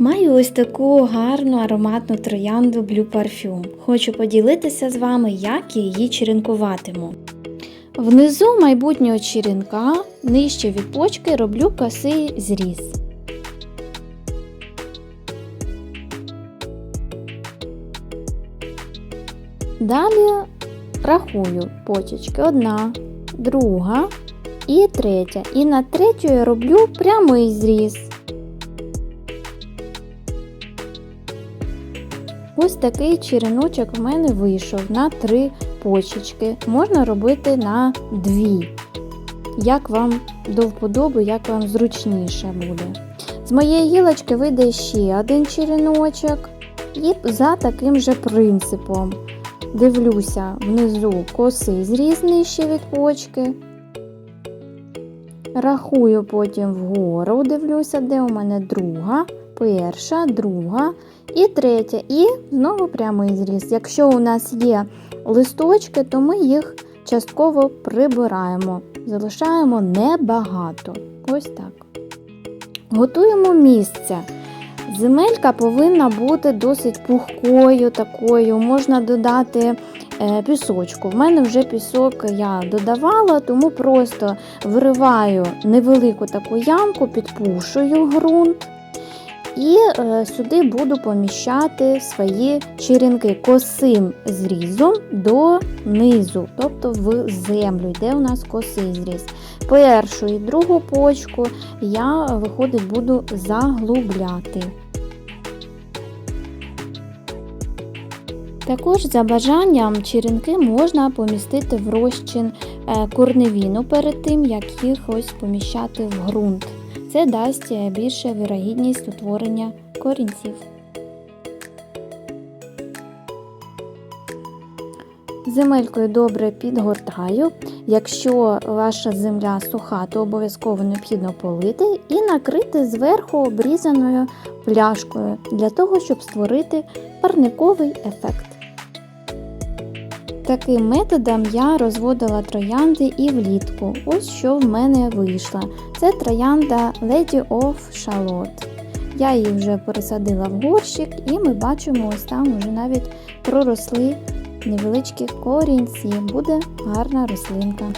Маю ось таку гарну ароматну троянду Blue Parfum. Хочу поділитися з вами, як я її черенкуватиму. Внизу майбутнього черенка, нижче від почки, роблю косий зріз. Далі рахую почечки. Одна, друга і третя. І на третю я роблю прямий зріз. Ось такий череночок в мене вийшов на три почечки. Можна робити на дві. Як вам до вподоби, як вам зручніше буде. З моєї гілочки вийде ще один череночок. І за таким же принципом дивлюся внизу косий зріз нижче від почки. Рахую потім вгору, дивлюся, де у мене друга, перша, друга і третя. І знову прямий зріз. Якщо у нас є листочки, то ми їх частково прибираємо. Залишаємо небагато. Ось так. Готуємо місце. Земелька повинна бути досить пухкою такою. Можна додати пісочку. В мене вже пісок я додавала, тому просто вириваю невелику таку ямку, підпушую ґрунт. І е, сюди буду поміщати свої черенки косим зрізом до низу, тобто в землю, де у нас косий зріз. Першу і другу почку я, виходить, буду заглубляти. Також за бажанням черенки можна помістити в розчин е, корневіну перед тим, як їх ось поміщати в ґрунт. Це дасть більше вірогідність утворення корінців. Земелькою добре підгортаю. Якщо ваша земля суха, то обов'язково необхідно полити і накрити зверху обрізаною пляшкою для того, щоб створити парниковий ефект. Таким методом я розводила троянди і влітку. Ось що в мене вийшло. Це троянда Lady of Charlotte. Я її вже пересадила в горщик, і ми бачимо, ось там вже навіть проросли невеличкі корінці. Буде гарна рослинка.